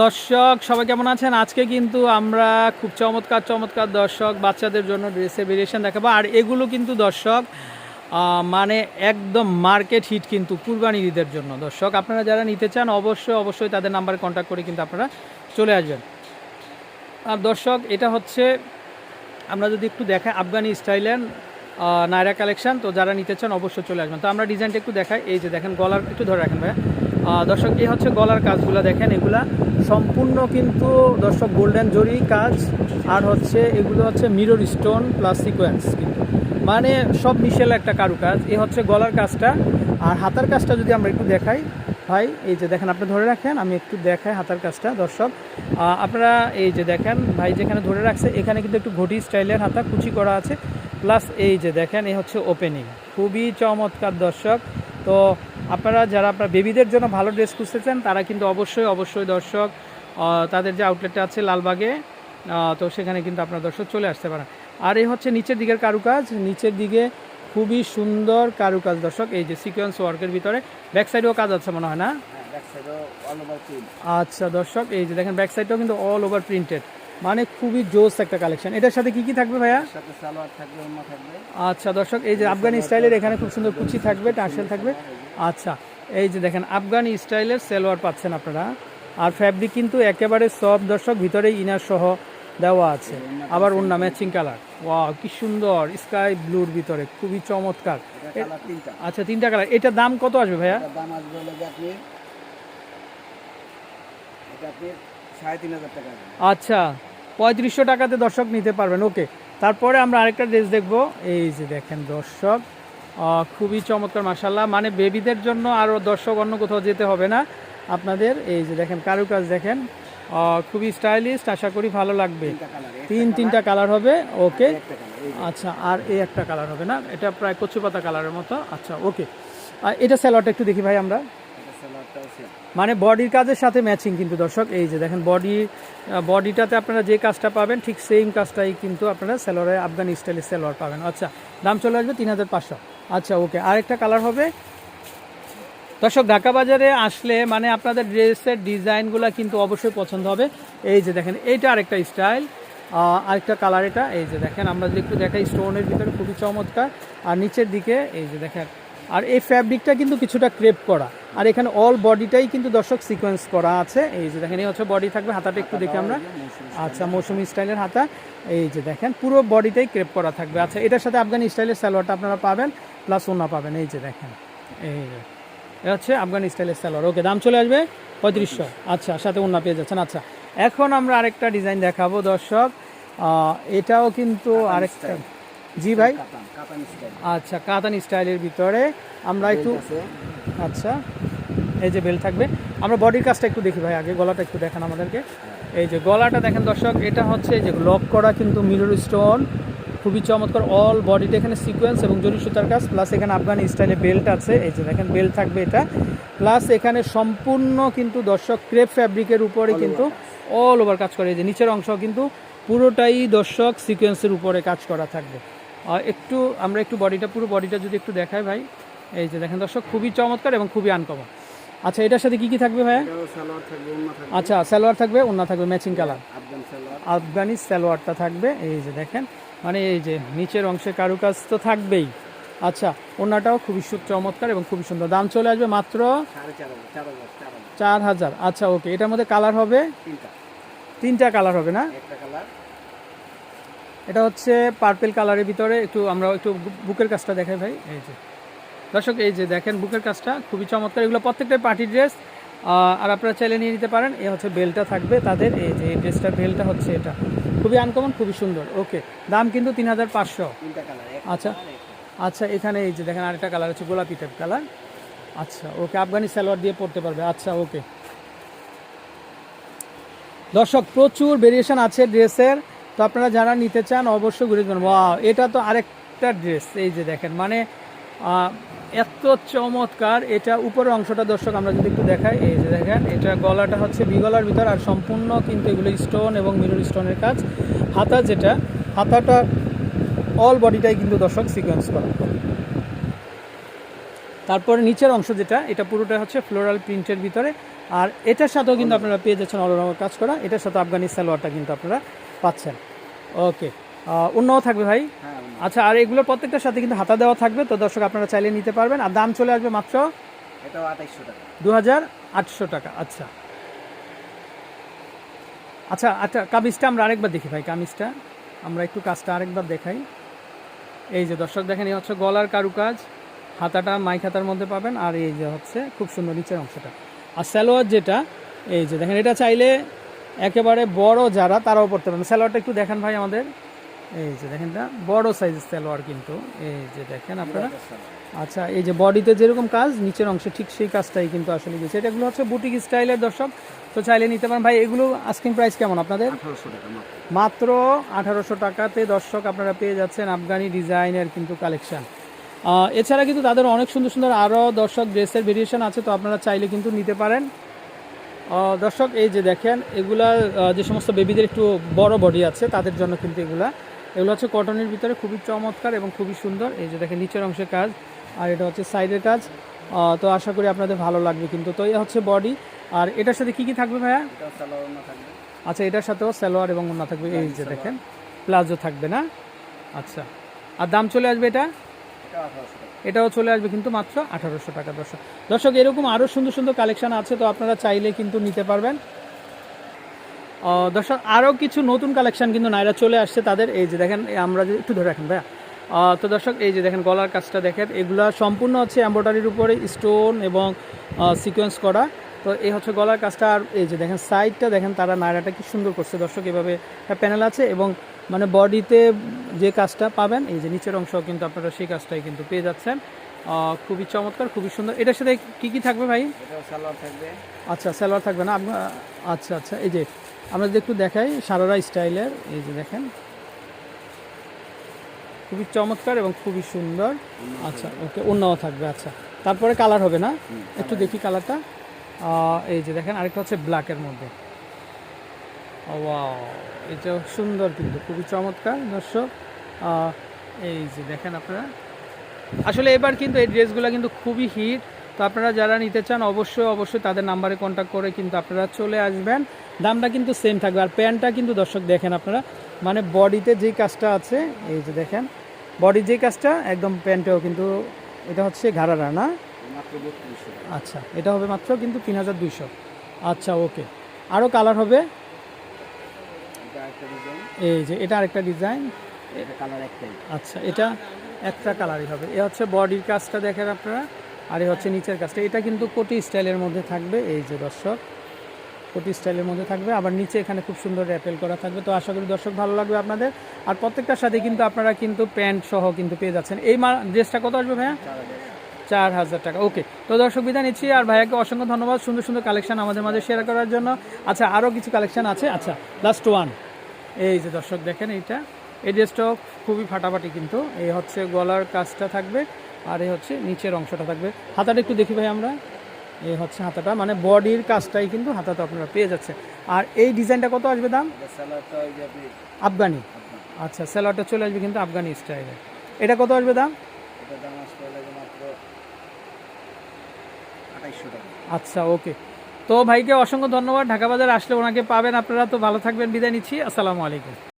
দর্শক, সবাই কেমন আছেন? আজকে কিন্তু আমরা খুব চমৎকার চমৎকার দর্শক, বাচ্চাদের জন্য ড্রেসের ভেরিয়েশন দেখাবো। আর এগুলো কিন্তু দর্শক মানে একদম মার্কেট হিট কিন্তু কুরবানির ঈদের জন্য। দর্শক, আপনারা যারা নিতে চান, অবশ্যই অবশ্যই তাদের নাম্বারে কন্ট্যাক্ট করে কিন্তু আপনারা চলে আসবেন। আর দর্শক, এটা হচ্ছে, আমরা যদি একটু দেখাই আফগানি স্টাইলের নায়রা কালেকশন তো যারা নিতে চান, অবশ্যই চলে আসবেন। তো আমরা ডিজাইনটা একটু দেখাই। এই যে দেখেন, গলার একটু ধরে রাখেন ভাইয়া। দর্শক, এই হচ্ছে গলার কাজগুলো দেখেন, এগুলা সম্পূর্ণ কিন্তু দর্শক গোল্ডেন জরি কাজ, আর হচ্ছে এগুলো হচ্ছে মিরর স্টোন প্লাস সিকোয়েন্স কিন্তু। মানে সব মিশেল একটা কারুকাজ, এই হচ্ছে গলার কাজটা। আর হাতার কাজটা যদি আমরা একটু দেখাই, ভাই, এই যে দেখেন, আপনি ধরে রাখেন, আমি একটু দেখাই হাতার কাজটা, দর্শক। আপনারা এই যে দেখেন, ভাই যেখানে ধরে রাখছে, এখানে কিন্তু একটু ঘটি স্টাইলের হাতা কুচি করা আছে। প্লাস এই যে দেখেন, এই হচ্ছে ওপেনিং। খুবই চমৎকার দর্শক। তো আপনারা যারা আপনার বেবিদের জন্য ভালো ড্রেস খুঁজতেছেন তারা কিন্তু অবশ্যই অবশ্যই দর্শক তাদের যে আউটলেটটা আছে লালবাগে তো সেখানে কিন্তু আপনার দর্শক চলে আসতে পারেন। আর এই হচ্ছে নিচের দিকের কারুকাজ। নিচের দিকে খুবই সুন্দর কারুকাজ দর্শক এই যে সিকোয়েন্স ওয়ার্কের ভিতরে। ব্যাক সাইডেও কাজ আছে মনে হয় না? হ্যাঁ আচ্ছা দর্শক এই যে দেখেন ব্যাক সাইডটাও কিন্তু অল ওভার প্রিন্টেড মানে খুবই জোস একটা কালেকশন এটার সাথে কি কি থাকবে ভাইয়া? আচ্ছা দর্শক এই যে আফগানি স্টাইলের এখানে খুব সুন্দর কুচি থাকবে টার্সেল থাকবে। আচ্ছা এই যে দেখেন আফগানি স্টাইলের সেলোয়ার পাচ্ছেন আপনারা। আর ফ্যাব্রিক কিন্তু একেবারে সব দর্শক ভিতরে ইনার সহ দেওয়া আছে। আবার অন্য ম্যাচিং কালার ওয়াও কি সুন্দর স্কাই ব্লুর ভিতরে খুবই চমৎকার। এটা আচ্ছা তিনটা কালার এটার দাম কত আসবে ভাইয়া? দাম আসবে আপনি এটা আপনি আচ্ছা পঁয়ত্রিশশো টাকাতে দর্শক নিতে পারবেন। ওকে তারপরে আমরা আরেকটা ড্রেস দেখব। এই যে দেখেন দর্শক খুবই চমৎকার মাসাল্লাহ মানে বেবিদের জন্য আরও দর্শক অন্য কোথাও যেতে হবে না। আপনাদের এই যে দেখেন কারুকাজ দেখেন খুবই স্টাইলিস্ট আশা করি ভালো লাগবে। তিন তিনটা কালার হবে ওকে আচ্ছা আর এই একটা কালার হবে না? এটা প্রায় কচু পাতা কালারের মতো। আচ্ছা ওকে আর এটা স্যালোয়ারটা একটু দেখি ভাই আমরা। মানে বডির কাজের সাথে ম্যাচিং কিন্তু দর্শক। এই যে দেখেন বডি বডিটাতে আপনারা যে কাজটা পাবেন ঠিক সেম কাজটাই কিন্তু আপনারা স্যালোয়ারে আফগানি স্টাইলের সেলোয়ার পাবেন। আচ্ছা দাম চলে আসবে তিন হাজার পাঁচশো। আচ্ছা ওকে আরেকটা কালার হবে? দর্শক, ঢাকা বাজারে আসলে মানে আপনাদের ড্রেসের ডিজাইনগুলো কিন্তু অবশ্যই পছন্দ হবে। এই যে দেখেন, এইটা আরেকটা স্টাইল আরেকটা কালার এটা। এই যে দেখেন, আমরা যদি একটু দেখাই স্টোনের ভিতরে খুবই চমৎকার। আর নিচের দিকে, এই যে দেখেন, আর এই ফ্যাব্রিকটা কিন্তু কিছুটা ক্রেপ করা। আর এখানে অল বডিটাই কিন্তু দর্শক সিকোয়েন্স করা আছে। এই যে দেখেন, এই হচ্ছে বডি থাকবে, হাতাটা একটু দেখি আমরা। আচ্ছা মৌসুমি স্টাইলের হাতা। এই যে দেখেন, পুরো বডিটাই ক্রেপ করা থাকবে। আচ্ছা এটার সাথে আফগানি স্টাইলের সালোয়ারটা আপনারা পাবেন। প্লাস ওনা পাবেন এই যে দেখেন এই যে। হচ্ছে আফগানি স্টাইলের সালোয়ার। ওকে দাম চলে আসবে পঁয়ত্রিশশো। আচ্ছা সাথে ওনা পেয়ে যাচ্ছেন। আচ্ছা এখন আমরা আরেকটা ডিজাইন দেখাবো দর্শক। এটাও কিন্তু আরেকটা জি ভাই? আচ্ছা কাতান স্টাইলের ভিতরে আমরা একটু আচ্ছা এই যে বেল থাকবে। আমরা বডির কাজটা একটু দেখি ভাই আগে গলাটা একটু দেখান আমাদেরকে। এই যে গলাটা দেখেন দর্শক এটা হচ্ছে যে লক করা কিন্তু মিরর স্টোন খুবই চমৎকার অল বডিতে এখানে সিকোয়েন্স এবং জরি সুতার কাজ প্লাস এখানে আফগানি স্টাইলে বেল্ট আছে এই যে দেখেন বেল্ট থাকবে এটা প্লাস এখানে সম্পূর্ণ কিন্তু দর্শক ক্রেপ ফ্যাব্রিকের উপরে কিন্তু অল ওভার কাজ করে এই যে নিচের অংশ কিন্তু পুরোটাই দর্শক সিকোয়েন্সের উপরে কাজ করা থাকবে। একটু আমরা একটু বডিটা পুরো বডিটা যদি একটু দেখাই ভাই এই যে দেখেন দর্শক খুবই চমৎকার এবং খুবই আনকমন আচ্ছা এটার সাথে কি কি থাকবে ভাইয়া? আচ্ছা সালোয়ার থাকবে অন্য থাকবে ম্যাচিং কালার আফগান আফগানি সালোয়ারটা থাকবে এই যে দেখেন। মানে এই যে নিচের অংশে কারুকাজ তো থাকবেই। আচ্ছা ওনাটাও খুবই সু- চমৎকার এবং খুবই সুন্দর। দাম চলে আসবে মাত্র চার হাজার। আচ্ছা ওকে এটার মধ্যে কালার হবে? তিনটা। কালার হবে না? কালার। এটা হচ্ছে পার্পেল কালারের ভিতরে। একটু আমরা একটু বুকের কাজটা দেখাই ভাই। এই যে। দর্শক এই যে দেখেন বুকের কাজটা খুবই চমৎকার। এগুলো প্রত্যেকটাই পার্টি ড্রেস আর আপনারা চাইলে নিয়ে নিতে পারেন। এ হচ্ছে বেলটা থাকবে তাদের। এই যে এই ড্রেসটার বেলটা হচ্ছে এটা। খুবই আনকমন খুবই সুন্দর। ওকে দাম কিন্তু তিন হাজার পাঁচশো। আচ্ছা আচ্ছা এখানে এই যে দেখেন আরেকটা কালার হচ্ছে গোলাপি টাইপ কালার আচ্ছা ওকে আফগানি সালোয়ার দিয়ে পড়তে পারবে। আচ্ছা ওকে দর্শক প্রচুর ভেরিয়েশন আছে ড্রেসের। তো আপনারা যারা নিতে চান অবশ্যই ঘুরে যাবেন ওয়াও এটা তো আরেকটা ড্রেস এই যে দেখেন। মানে এত চমৎকার, এটা উপরের অংশটা দর্শক আমরা যদি একটু দেখাই, এই যে দেখেন, এটা গলাটা হচ্ছে বিগলার ভিতর, আর সম্পূর্ণ কিন্তু এগুলো স্টোন এবং মিরর স্টোনের কাজ। হাতা যেটা, হাতাটা অল বডিটাই কিন্তু দর্শক সিকোয়েন্স করা। তারপরে নিচের অংশ যেটা, এটা পুরোটা হচ্ছে ফ্লোরাল প্রিন্টের ভিতরে, আর এটার সাথেও কিন্তু আপনারা পেয়ে যাচ্ছেন অলরাউন্ড কাজ করা, এটার সাথে আফগানি সালোয়ারটা কিন্তু আপনারা পাচ্ছেন। ওকে অন্যও থাকবে ভাই? হ্যাঁ আচ্ছা আর এগুলোর প্রত্যেকটার সাথে কিন্তু হাতা দেওয়া থাকবে তো দর্শক আপনারা চাইলে নিতে পারবেন। আর দাম চলে আসবে মাত্র দু হাজার আটশো টাকা আচ্ছা। আচ্ছা আচ্ছা কামিজটা আমরা আরেকবার দেখি ভাই কামিজটা। আমরা একটু কাজটা আরেকবার দেখাই। এই যে দর্শক দেখেন এই হচ্ছে গলার কারুকাজ। হাতাটা মাইক হাতার মধ্যে পাবেন আর এই যে হচ্ছে খুব সুন্দর নিচের অংশটা। আর স্যালোয়ার যেটা এই যে দেখেন এটা চাইলে একেবারে বড় যারা তারাও পড়তে পারেন স্যালোয়ারটা একটু দেখেন ভাই আমাদের। এই যে দেখেন এটা বড় সাইজের স্যালোয়ার কিন্তু। এই যে দেখেন আপনারা। আচ্ছা এই যে বডিতে যেরকম কাজ নিচের অংশে ঠিক সেই কাজটাই কিন্তু আসলে গেছে। এটাগুলো হচ্ছে বুটিক স্টাইলের দর্শক। তো চাইলে নিতে পারেন। ভাই এগুলো আস্কিং প্রাইস কেমন আপনাদের? মাত্র। মাত্র আঠারোশো টাকাতে দর্শক আপনারা পেয়ে যাচ্ছেন আফগানি ডিজাইনের কিন্তু কালেকশন। এছাড়া কিন্তু তাদের অনেক সুন্দর সুন্দর আরও দর্শক ড্রেসের ভেরিয়েশন আছে তো আপনারা চাইলে কিন্তু নিতে পারেন। দর্শক এই যে দেখেন এগুলা যে সমস্ত বেবিদের একটু বড় বডি আছে তাদের জন্য কিন্তু এগুলা। এগুলো হচ্ছে কটনের ভিতরে খুবই চমৎকার এবং খুবই সুন্দর। এই যে দেখেন নিচের অংশের কাজ আর এটা হচ্ছে সাইডের কাজ। তো আশা করি আপনাদের ভালো লাগবে কিন্তু। তো এই হচ্ছে বডি আর এটার সাথে কি কি থাকবে ভাইয়া? আচ্ছা এটার সাথেও সালোয়ার এবং ওনা থাকবে। এই যে দেখেন প্লাজো থাকবে না? আচ্ছা আর দাম চলে আসবে এটা? এটাও চলে আসবে কিন্তু মাত্র আঠারোশো টাকা। দর্শক দর্শক এরকম আরও সুন্দর সুন্দর কালেকশান আছে তো আপনারা চাইলে কিন্তু নিতে পারবেন। দর্শক আরও কিছু নতুন কালেকশন কিন্তু নাইরা চলে আসছে তাদের। এই যে দেখেন আমরা যদি একটু ধরে রাখেন ভাইয়া। তো দর্শক এই যে দেখেন গলার কাজটা দেখেন। এগুলা সম্পূর্ণ হচ্ছে এম্ব্রয়ডারির উপরে স্টোন এবং সিকোয়েন্স করা। তো এই হচ্ছে গলার কাজটা। আর এই যে দেখেন সাইডটা দেখেন তারা নায়রাটা কি সুন্দর করছে। দর্শক এভাবে একটা প্যানেল আছে এবং মানে বডিতে যে কাজটা পাবেন এই যে নিচের অংশ কিন্তু আপনারা সেই কাজটাই কিন্তু পেয়ে যাচ্ছেন। খুবই চমৎকার খুবই সুন্দর। এটার সাথে কি কি থাকবে ভাই? এটাও সালোয়ার থাকবে। আচ্ছা সালোয়ার থাকবে না? আচ্ছা আচ্ছা এই যে আমরা যদি একটু দেখাই সারারা স্টাইলের এই যে দেখেন। খুবই চমৎকার এবং খুবই সুন্দর। আচ্ছা ওকে অন্যও থাকবে আচ্ছা। তারপরে কালার হবে না? একটু দেখি কালারটা। এই যে দেখেন আরেকটা হচ্ছে ব্ল্যাকের মধ্যে। ওয়াও এটা সুন্দর কিন্তু খুবই চমৎকার দর্শক। এই যে দেখেন আপনারা। আসলে এবার কিন্তু এই ড্রেসগুলো কিন্তু খুবই হিট আপনারা যারা নিতে চান অবশ্যই অবশ্যই তাদের নাম্বারে কন্ট্যাক্ট করে কিন্তু আপনারা চলে আসবেন। দামটা কিন্তু সেম থাকবে। আর প্যান্টটা কিন্তু দর্শক দেখেন আপনারা মানে বডিতে যেই কাজটা আছে এই যে দেখেন বডির যেই কাজটা একদম প্যান্টেও কিন্তু এটা হচ্ছে ঘাড়ারা না? আচ্ছা এটা হবে মাত্র কিন্তু তিন হাজার দুইশো। আচ্ছা ওকে আরও কালার হবে? এই যে এটা আরেকটা ডিজাইন আচ্ছা এটা একটা কালারই হবে। এ হচ্ছে বডির কাজটা দেখেন আপনারা। আর এ হচ্ছে নিচের কাজটা। এটা কিন্তু কোটি স্টাইলের মধ্যে থাকবে এই যে দর্শক কোটি স্টাইলের মধ্যে থাকবে। আবার নিচে এখানে খুব সুন্দর র্যাপেল করা থাকবে। তো আশা করি দর্শক ভালো লাগবে আপনাদের। আর প্রত্যেকটার সাথে কিন্তু আপনারা কিন্তু প্যান্ট সহ কিন্তু পেয়ে যাচ্ছেন। এই মা ড্রেসটা কত আসবে ভাইয়া? চার হাজার। চার হাজার টাকা। ওকে তো দর্শক বিদায় নিচ্ছি। আর ভাইয়াকে অসংখ্য ধন্যবাদ সুন্দর সুন্দর কালেকশন আমাদের মাঝে শেয়ার করার জন্য। আচ্ছা আরও কিছু কালেকশন আছে? আচ্ছা লাস্ট ওয়ান এই যে দর্শক দেখেন এইটা। এই ড্রেসটাও খুবই ফাটাফাটি কিন্তু। এই হচ্ছে গলার কাজটা থাকবে। আর এই হচ্ছে নিচের অংশটা থাকবে। হাতাটা একটু দেখি ভাই আমরা। এই হচ্ছে হাতাটা মানে বডির কাজটাই কিন্তু হাতাতে আপনারা পেয়ে যাচ্ছে আর এই ডিজাইনটা কত আসবে দাম? আফগানি। আচ্ছা স্যালোয়ারটা চলে আসবে কিন্তু আফগানি স্টাইলে। এটা কত আসবে দাম? আচ্ছা ওকে। তো ভাইকে অসংখ্য ধন্যবাদ। ঢাকা বাজার আসলে ওনাকে পাবেন আপনারা। তো ভালো থাকবেন বিদায় নিচ্ছি। আসসালামু আলাইকুম।